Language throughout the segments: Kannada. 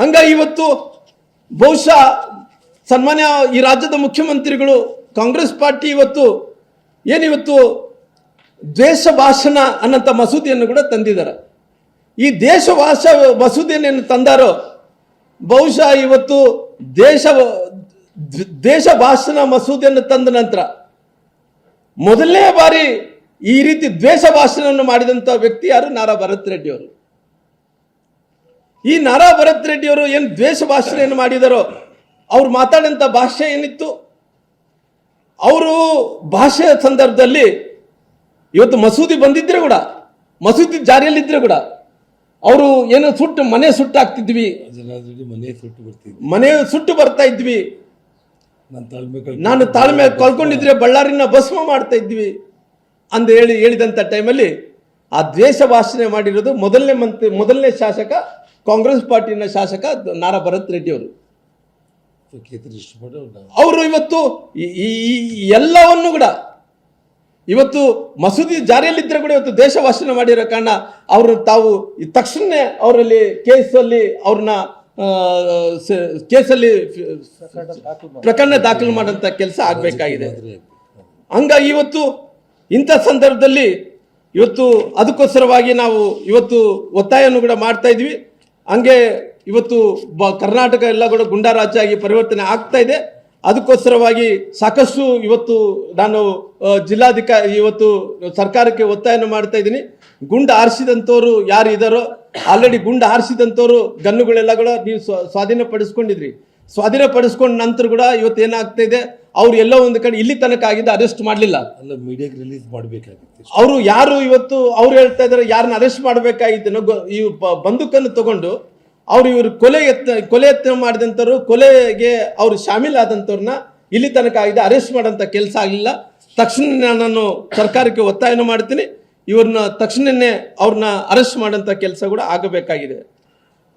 ಹಂಗ ಇವತ್ತು ಬಹುಶಃ ಸನ್ಮಾನ್ಯ ಈ ರಾಜ್ಯದ ಮುಖ್ಯಮಂತ್ರಿಗಳು, ಕಾಂಗ್ರೆಸ್ ಪಾರ್ಟಿ ಇವತ್ತು ಏನಿವತ್ತು ದ್ವೇಷ ಭಾಷಣ ಅನ್ನಂಥ ಮಸೂದೆಯನ್ನು ಕೂಡ ತಂದಿದ್ದಾರೆ. ಈ ದೇಶ ಭಾಷಾ ಮಸೂದೆಯನ್ನು ತಂದಾರೋ, ಬಹುಶಃ ಇವತ್ತು ದೇಶ ದೇಶ ಭಾಷಣ ಮಸೂದೆಯನ್ನು ತಂದ ನಂತರ ಮೊದಲನೇ ಬಾರಿ ಈ ರೀತಿ ದ್ವೇಷ ಭಾಷಣವನ್ನು ಮಾಡಿದಂಥ ವ್ಯಕ್ತಿ ಯಾರು? ನಾರಾ ಭರತ್ ರೆಡ್ಡಿ ಅವರು. ಈ ನಾರಾ ಭರತ್ ರೆಡ್ಡಿಯವರು ಏನು ದ್ವೇಷ ಭಾಷಣೆಯನ್ನು ಮಾಡಿದರೋ ಅವ್ರು ಮಾತಾಡಿದಂಥ ಭಾಷೆ ಏನಿತ್ತು? ಅವರು ಭಾಷೆಯ ಸಂದರ್ಭದಲ್ಲಿ ಇವತ್ತು ಮಸೂದಿ ಬಂದಿದ್ರೆ ಕೂಡ ಮಸೂದಿ ಜಾರಿಯಲ್ಲಿದ್ರೆ ಕೂಡ ಅವರು ಏನೋ ಸುಟ್ಟು ಮನೆ ಸುಟ್ಟು ಹಾಕ್ತಿದ್ವಿ ಮನೆ ಸುಟ್ಟು ಬರ್ತಿದ್ವಿ. ಮನೆ ಸುಟ್ಟು ಬರ್ತಾ ಇದ್ವಿ. ನಾನು ತಾಳ್ಮೆ ಕಳ್ಕೊಂಡು ನಾನು ತಾಳ್ಮೆ ಕಳ್ಕೊಂಡಿದ್ರೆ ಬಳ್ಳಾರಿನ ಭಸ್ಮ ಮಾಡ್ತಾ ಇದ್ವಿ ಅಂದು ಹೇಳಿ ಹೇಳಿದಂಥ ಟೈಮಲ್ಲಿ ಆ ದ್ವೇಷ ಭಾಷಣೆ ಮಾಡಿರೋದು ಮೊದಲನೇ ಮಂತ್ರಿ ಮೊದಲನೇ ಶಾಸಕ ಕಾಂಗ್ರೆಸ್ ಪಾರ್ಟಿನ ಶಾಸಕ ನಾರಾ ಭರತ್ ರೆಡ್ಡಿ ಅವರು. ಅವರು ಇವತ್ತು ಈ ಎಲ್ಲವನ್ನು ಕೂಡ ಇವತ್ತು ಮಸೂದಿ ಜಾರಿಯಲ್ಲಿದ್ದರೆ ಕೂಡ ಇವತ್ತು ದೇಶ ವಾಸನೆ ಮಾಡಿರೋ ಕಾರಣ ಅವರು ತಾವು ತಕ್ಷಣ ಅವರಲ್ಲಿ ಕೇಸಲ್ಲಿ ಅವ್ರನ್ನ ಕೇಸಲ್ಲಿ ಪ್ರಕರಣ ದಾಖಲು ಮಾಡಂತ ಕೆಲಸ ಆಗಬೇಕಾಗಿದೆ. ಹಂಗ ಇವತ್ತು ಇಂಥ ಸಂದರ್ಭದಲ್ಲಿ ಇವತ್ತು ಅದಕ್ಕೋಸ್ಕರವಾಗಿ ನಾವು ಇವತ್ತು ಒತ್ತಾಯವನ್ನು ಕೂಡ ಮಾಡ್ತಾ ಇದ್ವಿ ಹಂಗೆ ಇವತ್ತು ಬ ಕರ್ನಾಟಕ ಎಲ್ಲ ಕೂಡ ಗುಂಡಾ ರಾಜ್ಯ ಆಗಿ ಪರಿವರ್ತನೆ ಆಗ್ತಾ ಇದೆ. ಅದಕ್ಕೋಸ್ಕರವಾಗಿ ಸಾಕಷ್ಟು ಇವತ್ತು ನಾನು ಜಿಲ್ಲಾಧಿಕಾರಿ ಇವತ್ತು ಸರ್ಕಾರಕ್ಕೆ ಒತ್ತಾಯನ ಮಾಡ್ತಾ ಇದ್ದೀನಿ. ಗುಂಡು ಆರಿಸಿದಂಥವ್ರು ಯಾರು ಇದ್ದಾರೋ ಆಲ್ರೆಡಿ ಗುಂಡು ಆರಿಸಿದಂಥವ್ರು ಗನ್ನುಗಳೆಲ್ಲ ಕೂಡ ನೀವು ಸ್ವ- ಸ್ವಾಧೀನಪಡಿಸ್ಕೊಂಡಿದ್ರಿ. ಸ್ವಾಧೀನಪಡಿಸ್ಕೊಂಡ ನಂತರ ಕೂಡ ಇವತ್ತು ಏನಾಗ್ತಾ ಇದೆ? ಅವ್ರು ಎಲ್ಲೋ ಒಂದು ಕಡೆ ಇಲ್ಲಿ ತನಕ ಆಗಿದ್ದು ಅರೆಸ್ಟ್ ಮಾಡಲಿಲ್ಲ. ಅಲ್ಲ ಮೀಡಿಯಾಗೆ ರಿಲೀಸ್ ಮಾಡಬೇಕಾಗಿತ್ತು. ಅವರು ಯಾರು ಇವತ್ತು ಅವ್ರು ಹೇಳ್ತಾ ಇದ್ದಾರೆ ಯಾರನ್ನ ಅರೆಸ್ಟ್ ಮಾಡಬೇಕಾಗಿತ್ತು ಈ ಬಂದೂಕನ್ನು ತಗೊಂಡು ಅವರು ಇವರು ಕೊಲೆ ಯತ್ನ ಕೊಲೆ ಯತ್ನ ಮಾಡಿದಂಥವ್ರು ಕೊಲೆಗೆ ಅವರು ಶಾಮೀಲಾದಂಥವ್ರನ್ನ ಇಲ್ಲಿ ತನಕ ಆಗಿದೆ ಅರೆಸ್ಟ್ ಮಾಡೋಂಥ ಕೆಲಸ ಆಗಲಿಲ್ಲ. ತಕ್ಷಣ ನಾನು ಸರ್ಕಾರಕ್ಕೆ ಒತ್ತಾಯನ ಮಾಡ್ತೀನಿ. ಇವ್ರನ್ನ ತಕ್ಷಣನೇ ಅವ್ರನ್ನ ಅರೆಸ್ಟ್ ಮಾಡೋಂಥ ಕೆಲಸ ಕೂಡ ಆಗಬೇಕಾಗಿದೆ.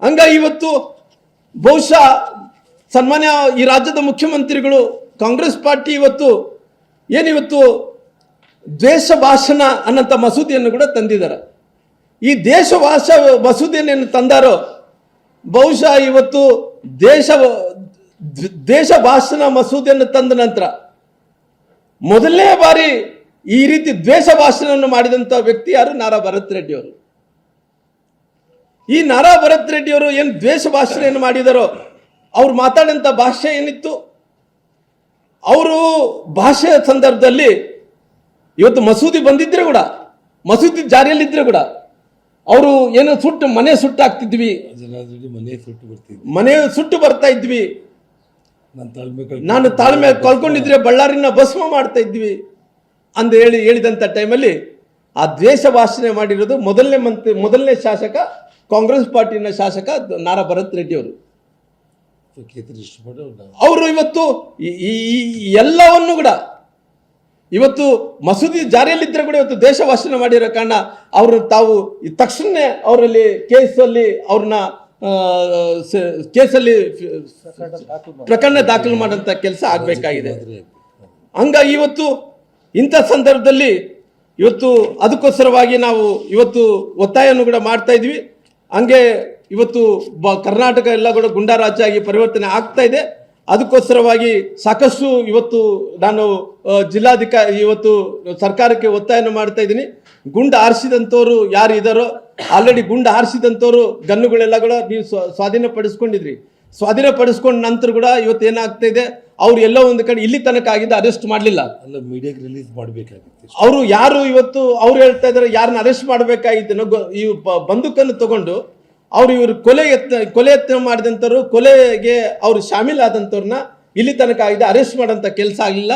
ಹಂಗ ಇವತ್ತು ಬಹುಶಃ ಸನ್ಮಾನ್ಯ ಈ ರಾಜ್ಯದ ಮುಖ್ಯಮಂತ್ರಿಗಳು ಕಾಂಗ್ರೆಸ್ ಪಾರ್ಟಿ ಇವತ್ತು ಏನಿವತ್ತು ದ್ವೇಷ ಭಾಷಣ ಅನ್ನಂಥ ಮಸೂದೆಯನ್ನು ಕೂಡ ತಂದಿದ್ದಾರೆ. ಈ ದೇಶ ಭಾಷ ಮಸೂದೆಯನ್ನು ತಂದಾರೋ, ಬಹುಶಃ ಇವತ್ತು ದೇಶ ದೇಶ ಭಾಷಣ ಮಸೂದೆಯನ್ನು ತಂದ ನಂತರ ಮೊದಲನೇ ಬಾರಿ ಈ ರೀತಿ ದ್ವೇಷ ಭಾಷಣವನ್ನು ಮಾಡಿದಂಥ ವ್ಯಕ್ತಿ ಯಾರು? ನಾರಾ ಭರತ್ ರೆಡ್ಡಿ ಅವರು. ಈ ನಾರಾ ಭರತ್ ರೆಡ್ಡಿಯವರು ಏನು ದ್ವೇಷ ಭಾಷಣೆಯನ್ನು ಮಾಡಿದಾರೋ, ಅವ್ರು ಮಾತಾಡಿದಂಥ ಭಾಷೆ ಏನಿತ್ತು? ಅವರು ಭಾಷೆಯ ಸಂದರ್ಭದಲ್ಲಿ ಇವತ್ತು ಮಸೂದಿ ಬಂದಿದ್ರೆ ಕೂಡ ಮಸೂದಿ ಜಾರಿಯಲ್ಲಿದ್ರೆ ಕೂಡ ಅವರು ಏನೋ ಸುಟ್ಟು ಮನೆ ಸುಟ್ಟು ಹಾಕ್ತಿದ್ವಿ ಮನೆ ಸುಟ್ಟು ಬರ್ತಿದ್ವಿ. ಮನೆ ಸುಟ್ಟು ಬರ್ತಾ ಇದ್ವಿ. ನಾನು ತಾಳ್ಮೆ ಕಳ್ಕೊಂಡು ನಾನು ತಾಳ್ಮೆ ಕಳ್ಕೊಂಡಿದ್ರೆ ಬಳ್ಳಾರಿನ ಭಸ್ಮ ಮಾಡ್ತಾ ಇದ್ವಿ ಅಂದು ಹೇಳಿ ಹೇಳಿದಂಥ ಟೈಮಲ್ಲಿ ಆ ದ್ವೇಷ ಭಾಷಣೆ ಮಾಡಿರೋದು ಮೊದಲನೇ ಮಂತ್ರಿ ಮೊದಲನೇ ಶಾಸಕ ಕಾಂಗ್ರೆಸ್ ಪಾರ್ಟಿನ ಶಾಸಕ ನಾರಾ ಭರತ್ ರೆಡ್ಡಿ ಅವರು ಇವತ್ತು ಈ ಎಲ್ಲವನ್ನು ಕೂಡ ಇವತ್ತು ಮಸೂದಿ ಜಾರಿಯಲ್ಲಿದ್ದರೆ ಕೂಡ ಇವತ್ತು ದೇಶ ವಾಸನೆ ಮಾಡಿರೋ ಕಾರಣ ಅವರು ತಾವು ತಕ್ಷಣ ಅವರಲ್ಲಿ ಕೇಸಲ್ಲಿ ಅವ್ರನ್ನ ಕೇಸಲ್ಲಿ ಪ್ರಕರಣ ದಾಖಲು ಮಾಡಂತ ಕೆಲಸ ಆಗಬೇಕಾಗಿದೆ. ಹಂಗ ಇವತ್ತು ಇಂಥ ಸಂದರ್ಭದಲ್ಲಿ ಇವತ್ತು ಅದಕ್ಕೋಸ್ಕರವಾಗಿ ನಾವು ಇವತ್ತು ಒತ್ತಾಯವನ್ನು ಕೂಡ ಮಾಡ್ತಾ ಇದ್ವಿ. ಹಂಗೆ ಇವತ್ತು ಬ ಕರ್ನಾಟಕ ಎಲ್ಲ ಕೂಡ ಗುಂಡಾ ರಾಜ್ಯ ಆಗಿ ಪರಿವರ್ತನೆ ಆಗ್ತಾ ಇದೆ. ಅದಕ್ಕೋಸ್ಕರವಾಗಿ ಸಾಕಷ್ಟು ಇವತ್ತು ನಾನು ಜಿಲ್ಲಾಧಿಕಾರಿ ಇವತ್ತು ಸರ್ಕಾರಕ್ಕೆ ಒತ್ತಾಯನ ಮಾಡ್ತಾ ಇದ್ದೀನಿ. ಗುಂಡು ಆರಿಸಿದಂಥವ್ರು ಯಾರು ಇದ್ದಾರೋ ಆಲ್ರೆಡಿ ಗುಂಡು ಆರಿಸಿದಂಥವ್ರು ಗನ್ನುಗಳೆಲ್ಲ ಕೂಡ ನೀವು ಸ್ವ- ಸ್ವಾಧೀನಪಡಿಸ್ಕೊಂಡಿದ್ರಿ. ಸ್ವಾಧೀನಪಡಿಸ್ಕೊಂಡ ನಂತರ ಕೂಡ ಇವತ್ತು ಏನಾಗ್ತಾ ಇದೆ ಅವ್ರು ಎಲ್ಲೋ ಒಂದು ಕಡೆ ಇಲ್ಲಿ ತನಕ ಆಗಿದ್ದು ಅರೆಸ್ಟ್ ಮಾಡಲಿಲ್ಲ. ಅಲ್ಲ ಮೀಡಿಯಾಗೆ ರಿಲೀಸ್ ಮಾಡಬೇಕಾಗಿತ್ತು ಅವರು ಯಾರು ಇವತ್ತು ಅವ್ರು ಹೇಳ್ತಾ ಇದ್ದಾರೆ ಯಾರನ್ನ ಅರೆಸ್ಟ್ ಮಾಡಬೇಕಾಗಿತ್ತು ಈ ಬಂದೂಕನ್ನು ತಗೊಂಡು ಅವ್ರು ಇವರು ಕೊಲೆ ಯತ್ನ ಕೊಲೆ ಯತ್ನ ಮಾಡಿದಂಥವ್ರು, ಕೊಲೆಗೆ ಅವರು ಶಾಮೀಲಾದಂಥವ್ರನ್ನ ಇಲ್ಲಿ ತನಕ ಆಗಿದೆ ಅರೆಸ್ಟ್ ಮಾಡೋಂಥ ಕೆಲಸ ಆಗಲಿಲ್ಲ.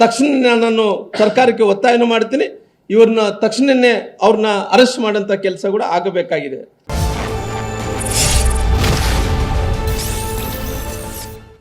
ತಕ್ಷಣ ನಾನು ಸರ್ಕಾರಕ್ಕೆ ಒತ್ತಾಯನೂ ಮಾಡ್ತೀನಿ. ಇವ್ರನ್ನ ತಕ್ಷಣನೇ ಅವ್ರನ್ನ ಅರೆಸ್ಟ್ ಮಾಡೋಂಥ ಕೆಲಸ ಕೂಡ ಆಗಬೇಕಾಗಿದೆ.